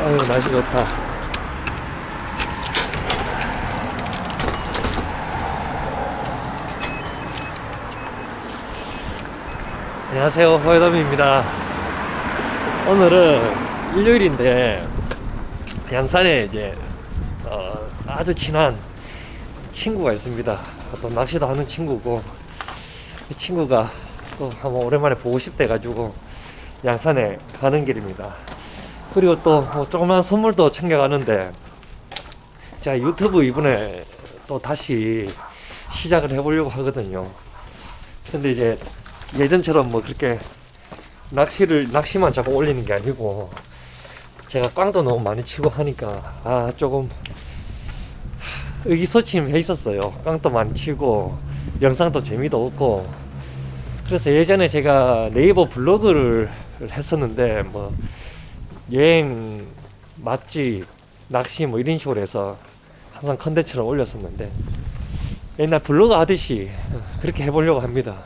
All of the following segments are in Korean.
아유 날씨 좋다. 안녕하세요 허여담입니다. 오늘은 일요일인데 양산에 이제 어, 아주 친한 친구가 있습니다. 또 낚시도 하는 친구고 이 친구가 또 한번 오랜만에 보고 싶대 가지고 양산에 가는 길입니다. 그리고 또 뭐 조그만 선물도 챙겨가는데 제가 유튜브 이번에 또 다시 시작을 해보려고 하거든요. 근데 이제 예전처럼 뭐 그렇게 낚시를 낚시만 자꾸 올리는 게 아니고 제가 꽝도 너무 많이 치고 하니까 아 조금 의기소침해 있었어요. 깡도 많이 치고 영상도 재미도 없고 그래서 예전에 제가 네이버 블로그를 했었는데 뭐 여행 맛집 낚시 뭐 이런 식으로 해서 항상 컨텐츠를 올렸었는데 옛날 블로그 하듯이 그렇게 해보려고 합니다.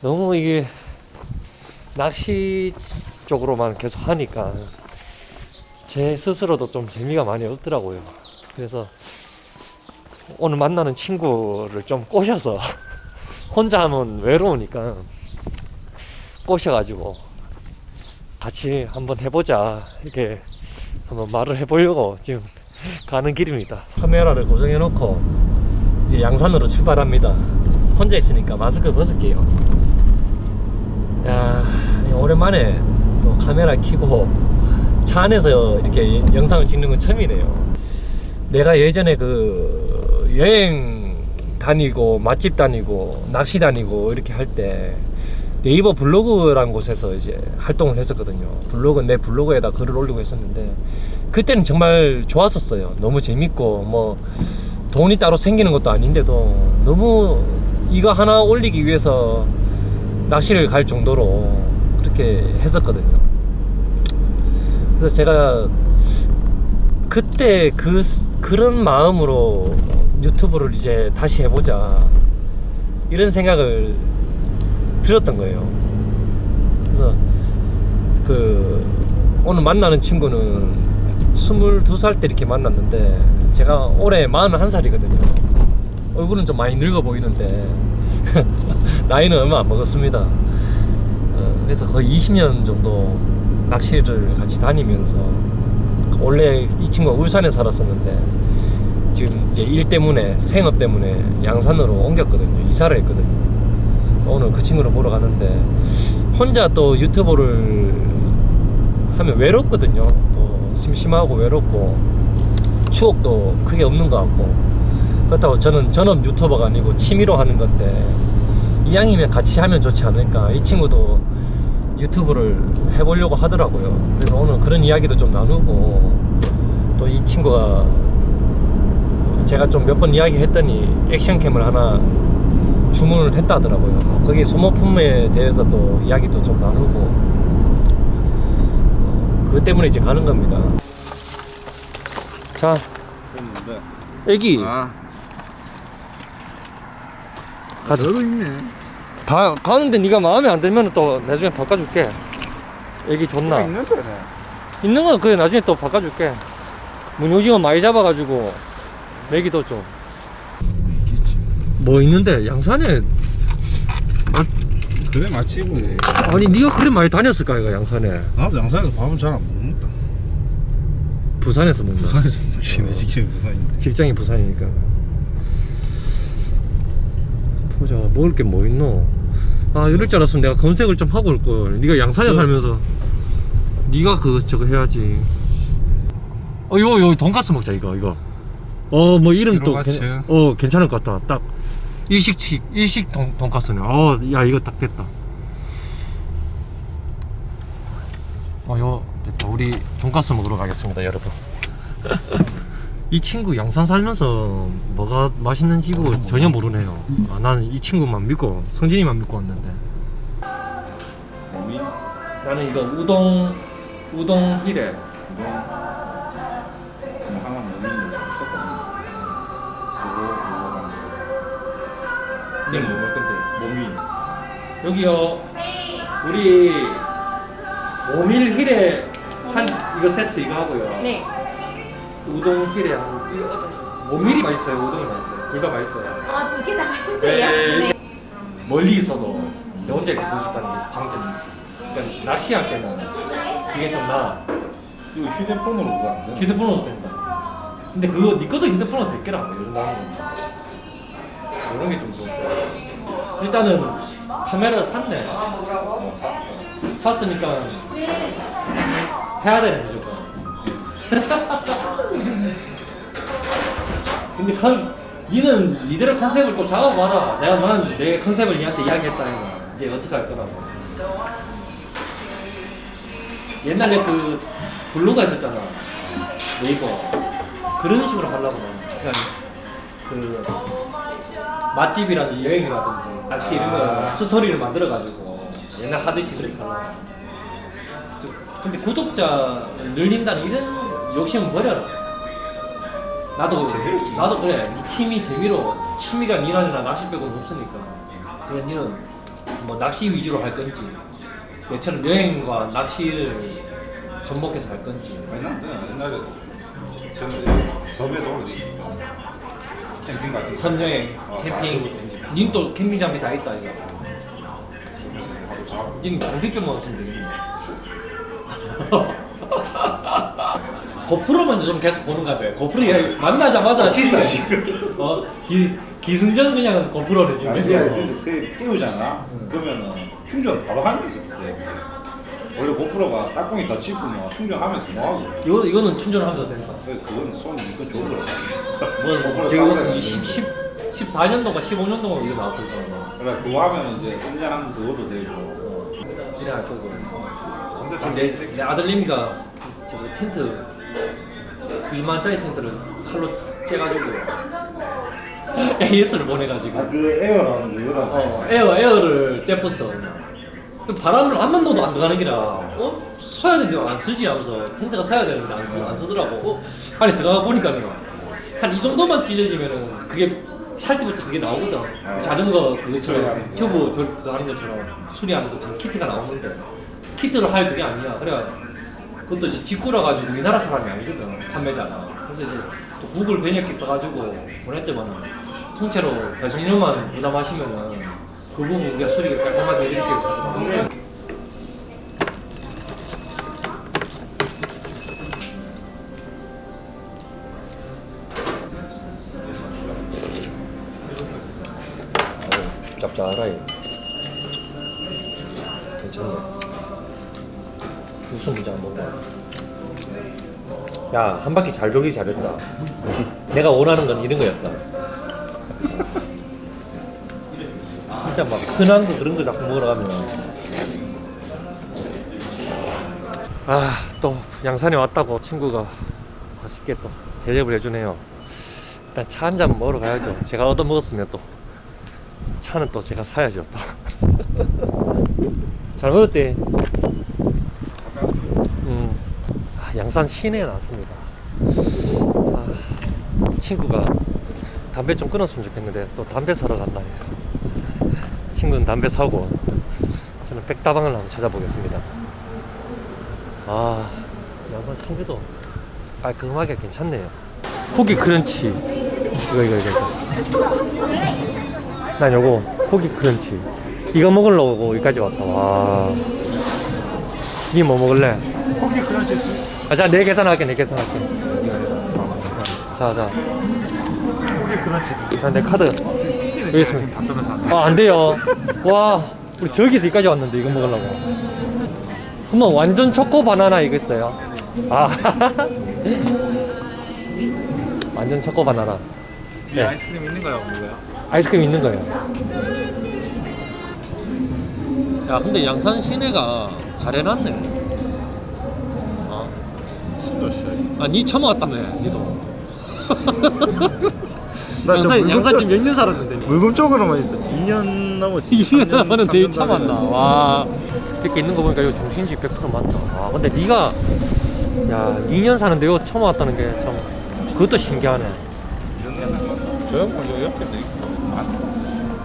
너무 이게 낚시 쪽으로만 계속 하니까 제 스스로도 좀 재미가 많이 없더라고요. 그래서 오늘 만나는 친구를 좀 꼬셔서 혼자 하면 외로우니까 꼬셔가지고 같이 한번 해보자 이렇게 한번 말을 해보려고 지금 가는 길입니다. 카메라를 고정해 놓고 이제 양산으로 출발합니다. 혼자 있으니까 마스크 벗을게요. 야 오랜만에 또 카메라 켜고 차 안에서 이렇게 영상을 찍는 건 처음이네요. 내가 예전에 그 여행 다니고 맛집 다니고 낚시 다니고 이렇게 할 때 네이버 블로그라는 곳에서 이제 활동을 했었거든요. 블로그 내 블로그에다 글을 올리고 했었는데 그때는 정말 좋았었어요. 너무 재밌고 뭐 돈이 따로 생기는 것도 아닌데도 너무 이거 하나 올리기 위해서 낚시를 갈 정도로 그렇게 했었거든요. 그래서 제가 그때 그 그런 마음으로 유튜브를 이제 다시 해보자 이런 생각을 들었던 거예요. 그래서 그 오늘 만나는 친구는 22살 때 이렇게 만났는데 제가 올해 41살이거든요. 얼굴은 좀 많이 늙어 보이는데 나이는 얼마 안 먹었습니다. 어, 그래서 거의 20년 정도 낚시를 같이 다니면서 원래 이 친구가 울산에 살았었는데 지금 이제 일 때문에 생업 때문에 양산으로 옮겼거든요. 이사를 했거든요. 오늘 그 친구를 보러 가는데 혼자 또 유튜브를 하면 외롭거든요. 또 심심하고 외롭고 추억도 크게 없는 것 같고 그렇다고 저는 전업 유튜버가 아니고 취미로 하는 건데 이왕이면 같이 하면 좋지 않을까. 이 친구도 유튜브를 해보려고 하더라고요. 그래서 오늘 그런 이야기도 좀 나누고 또 이 친구가 제가 좀 몇 번 이야기 했더니 액션캠을 하나 주문을 했다 하더라고요. 거기 소모품에 대해서 또 이야기도 좀 나누고 어, 그것 때문에 이제 가는 겁니다. 자, 애기 아 가자. 저도 있네 가, 가는데 네가 마음에 안 들면 또 나중에 바꿔줄게. 애기 좋나? 있는데 있는 건 그래 나중에 또 바꿔줄게. 문오징어 많이 잡아가지고 내기도 좀. 뭐 있는데 양산에 그래 뭐 아니 네가 그래 많이 다녔을까 이거 양산에 나도 양산에서 밥은 잘 안 먹는다 부산에서 먹나? 부산에서 먹시네 직장이 부산인데 직장이 부산이니까. 보자 먹을 게 뭐 있노? 아 이럴 줄 알았으면 내가 검색을 좀 하고 올 걸. 네가 양산에 저- 살면서 네가 그 저거 해야지. 어 이거 이거 돈가스 먹자 이거 이거. 어 뭐 이름 또 이로같이. 괜- 어 괜찮을 것 같다. 딱 일식치 일식 돈 돈가스네. 어야 이거 딱 됐다. 어요 됐다. 우리 돈가스 먹으러 가겠습니다 여러분. 이 친구 양산 살면서 뭐가 맛있는 집고 전혀 모르네요. 아, 나는 이 친구만 믿고 성진이만 믿고 왔는데. 나는 이거 우동 우동 히레. 이거 여기요. 우리 오밀 히레 한 이거 세트 이거 하고요. 네. 우동 힐에 한 이거 어떤 원밀이 맛있어요. 우동이 맛있어요. 둘 다 맛있어요. 아, 두 개 다 하시세요? 네. 네. 멀리 있어도 내 혼자 이렇게 보고 싶다는 게 장점이지. 그러니까 낚시할 때는 이게 좀 나. 이거 휴대폰으로 그거 안 돼? 휴대폰으로 된다. 근데 그거 니 것도 휴대폰으로 됐더라 요즘 나오는 거. 이런 게 좀 좋고. 일단은 카메라 샀네. 샀으니까 해야 되는 무조건. 근데 컨 니는 니대로 컨셉을 또 잡아봐라. 내가 난내 컨셉을 니한테 이야기했다 이거. 이제 어떻게 할 거라고. 옛날에 그 블로그가 있었잖아. 네이버. 그런 식으로 하려고 나는. 그냥 그 맛집이라든지 여행이라든지 낚시 이런 거 아. 스토리를 만들어가지고 옛날 하듯이 그렇게 하려고. 좀- 근데 구독자 늘린다는 이런 욕심은 버려라. 나도 재미로지. 나도 그래. 이 취미 재미로 취미가 니나니나 낚시 빼고는 없으니까. 그래 니는 뭐 낚시 위주로 할 건지 얘처럼 여행과 낚시를 접목해서 할 건지. 난 그냥 옛날에 저는 섬에도 어디 캠핑 같은 거 선여행, 어, 캠핑. 다니면서 님또 캠핑 장비 다 있다 이거. 하고 자고 장비병만 없으면 되겠네. 고프로만 좀 계속 보는 거 같아. 고프로 얘 만나자마자 진짜 지금 어 기, 기승전 그냥 고프로네 지금. 아니 계속. 근데 그 띄우잖아 그러면은 충전 바로 하는 게 있어 그때 원래 고프로가 딱공이 더 짚으면 충전하면서 뭐하고 이거 이거는 충전하면서 된다. 그- 그거는 손 이거 좋은 거라 뭐 고프로 제가 싸우려 무슨 그래. 10, 10, 14년도가 15년도가 이거 나왔을 거야. 그래 그거 하면 이제 1년 그것도 되고 어, 진행할 거고. 근데 지금 내, 내 아들님이가 저거 텐트 90만 원짜리 텐트를 칼로 째가지고 AS를 보내가지고 아그 에어라는 거 이거랑 어, 에어 에어를 째었어 그 바람을 한 번도 안 들어가는 기라. 어? 서야 되는데 안 쓰지 하면서 텐트가 서야 되는데 안, 쓰, 안 쓰더라고. 어? 안에 들어가 보니까는 한 이 정도만 찢어지면은 그게 살 때부터 그게 나오거든. 자전거 그것처럼 튜브 저, 그거 하는 것처럼 수리하는 것처럼 키트가 나오는데 키트로 할 그게 아니야. 그래 그것도 이제 직구라 가지고 우리나라 사람이 아니거든 판매자가. 그래서 이제 또 구글 번역기 써가지고 보냈더만은 통째로 배송료만 부담하시면은 그 부분 우리가 수리 깔끔하게 해드릴게요. 가져가 짭짤하이 괜찮네. 무슨 문제 안 먹냐 야한 바퀴 잘 돌기 잘했다. 내가 원하는 건 이런 거였다 진짜 막 흔한 거 그런 거 자꾸 먹으러 가면. 아 또 양산에 왔다고 친구가. 맛있게 또 대접을 해주네요. 일단 차 한 잔 먹으러 가야죠. 제가 얻어 먹었으면 또. 차는 또 제가 사야죠 또잘 먹었대. 음, 아, 양산 시내에 나왔습니다. 아, 친구가 담배 좀 끊었으면 좋겠는데 또 담배 사러 간다네요 친구는 담배 사고 저는 백다방을 한번 찾아보겠습니다 아 양산 친구도 깔끔하게 괜찮네요 고기 크런치 이거 이거 이거, 이거. 난 요거 고기 크런치 이거 먹으려고 여기까지 왔다 와. 니 뭐 먹을래? 고기 크런치 아, 자, 내 계산할게, 내 계산할게. 자, 자. 고기 크런치 자, 내 카드. 여기 있습니다. 다 떠나서 안 돼. 아, 안 돼요. 와, 우리 저기서 여기까지 왔는데, 이거 먹으려고. 그러면 완전 초코 바나나 이거 있어요. 아. 완전 초코 바나나. 네. 아이스크림 있는 거야 뭐야? 아이스크림 있는 거예요. 야, 근데 양산 시내가 잘 해놨네. 어. 신도시 아, 니 처음 왔다며, 니도. 나저 양산, 물건 양산 쪽- 지금 몇 년 살았는데. 물건 쪽으로만 있어. 2년 넘었지. 2년 3년, 남았는 되게 3년 참 많나. 넘었네. 와. 이렇게 있는 거 보니까 이거 중심지 100% 맞다. 와, 근데 니가, 야, 2년 사는데 이거 처음 왔다는 게 참, 그것도 신기하네. 저 옆에 있고.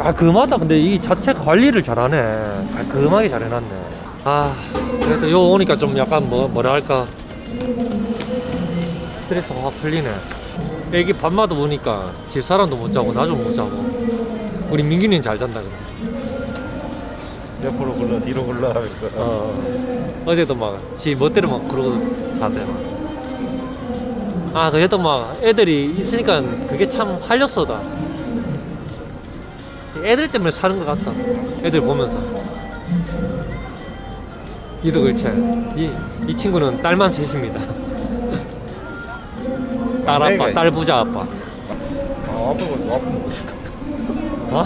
아, 그마다 근데 이 자체 관리를 잘하네. 깔끔하게 잘 해놨네. 아, 그래도 요 오니까 좀 약간 뭐, 뭐라 할까. 스트레스가 확 풀리네. 애기 밤마다 오니까 집 사람도 못 자고 나 좀 못 자고. 우리 민기는 잘 잔다 그래. 옆으로 굴러 뒤로 굴러 하면서 어. 어제도 막지 멋대로 막 그러고 자대 막. 아 그래도 막 애들이 있으니까 그게 참 활력소다. 애들 때문에 사는 것 같다. 애들 보면서. 이도 그렇지. 이, 이 친구는 딸만 셋입니다. 딸 아빠, 딸 부자 아빠. 아 먹고 앞으로 먹고 싶다 어?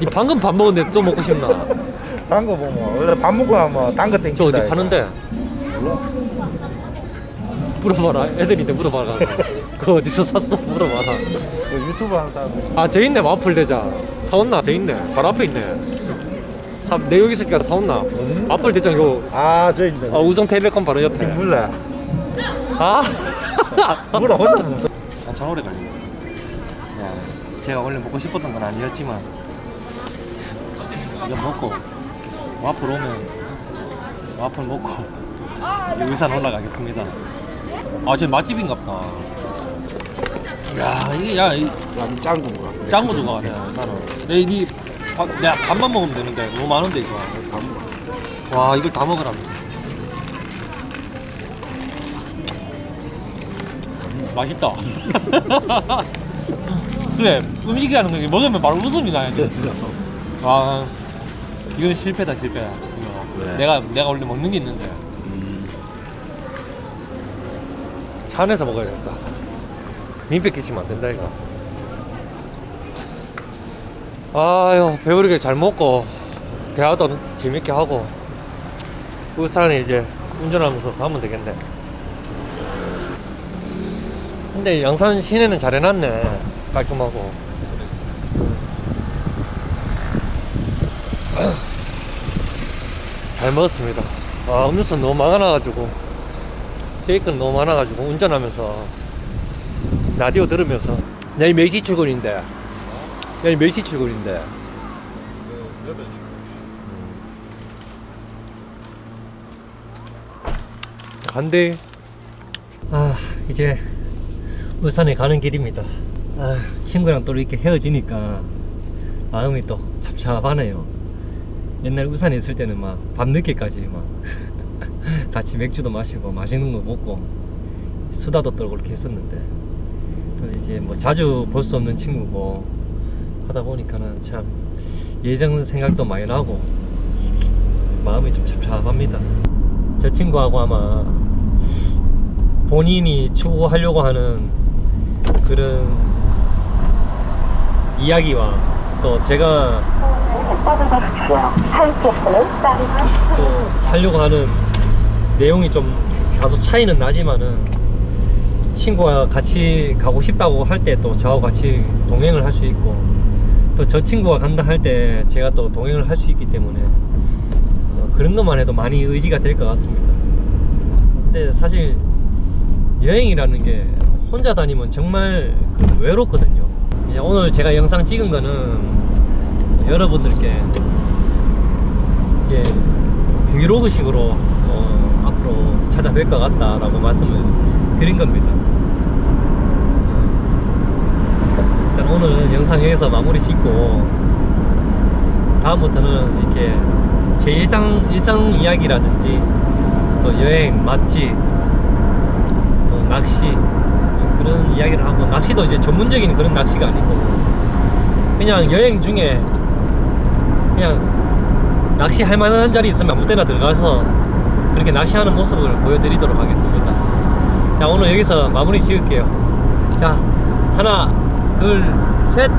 이 방금 밥 먹었는데 좀 먹고 싶나? 딴거 보면 원래 밥 먹고 나면 딴거 땡긴다 저 어디 이거. 파는데? 몰라 물어봐라. 애들인데 물어봐라. 그거 어디서 샀어? 물어봐라. 그 유튜브 하는 사람들 아, 저 있네. 와플 대장. 사온나? 저 있네. 바로 앞에 있네. 사, 내 여기 있으니까 사온나? 와플 대장 요, 아저 있네 아, 우정텔레콤 바로 옆에. 몰라 아! 몰라 혼자 먹어 한참 오래 걸리네. 야, 제가 원래 먹고 싶었던 건 아니었지만, 이거 먹고, 와플 오면, 와플 먹고, 이제 의산 올라가겠습니다. 아, 저 맛집인가 보다. 야, 이게, 야, 이 난 짱구가 짱구 누가 하냐, 나는. 내, 니, 밥, 내가 밥만 먹으면 되는데, 너무 많은데, 이거. 와, 이걸 다 먹으라면. 맛있다. 그래, 음식이라는 게 먹으면 바로 웃음이 나야 돼. 와, 이건 실패다, 실패. 이거. 왜? 내가, 내가 원래 먹는 게 있는데. 차 안에서 먹어야겠다. 민폐 끼치면 안 된다, 이거. 아유, 배부르게 잘 먹고, 대화도 재밌게 하고, 울산에 이제 운전하면서 가면 되겠네. 근데 양산 시내는 잘 해놨네. 깔끔하고. 잘 먹었습니다. 아, 음료수 너무 많아가지고, 쉐이크는 너무 많아가지고, 운전하면서, 라디오 들으면서, 내일 몇 시 출근인데? 내일 몇 시 출근인데? 간대. 아, 이제 울산에 가는 길입니다. 아, 친구랑 또 이렇게 헤어지니까 마음이 또 찹찹하네요. 옛날 울산에 있을 때는 막 밤늦게까지 막 같이 맥주도 마시고 맛있는 거 먹고 수다도 떨고 그렇게 했었는데 또 이제 뭐 자주 볼 수 없는 친구고 하다 보니까는 참 예전 생각도 많이 나고 마음이 좀 찹찹합니다. 저 친구하고 아마 본인이 추구하려고 하는 그런 이야기와 또 제가 또 하려고 하는 내용이 좀 다소 차이는 나지만은 친구와 같이 가고 싶다고 할 때 또 저하고 같이 동행을 할 수 있고 또 저 친구가 간다 할 때 제가 또 동행을 할 수 있기 때문에 어, 그런 것만 해도 많이 의지가 될 것 같습니다. 근데 사실 여행이라는 게 혼자 다니면 정말 그 외롭거든요. 오늘 제가 영상 찍은 거는 여러분들께 이제 브이로그식으로 어, 앞으로 찾아뵐 것 같다라고 말씀을 드린 겁니다. 일단 오늘은 영상 여기서 마무리 짓고 다음부터는 이렇게 제 일상 일상 이야기라든지 또 여행 맛집 또 낚시 그런 이야기를 하고 낚시도 이제 전문적인 그런 낚시가 아니고 그냥 여행 중에 그냥 낚시 할 만한 자리 있으면 아무 때나 들어가서 그렇게 낚시하는 모습을 보여드리도록 하겠습니다. 자 오늘 여기서 마무리 지을게요. 자 하나 둘 셋.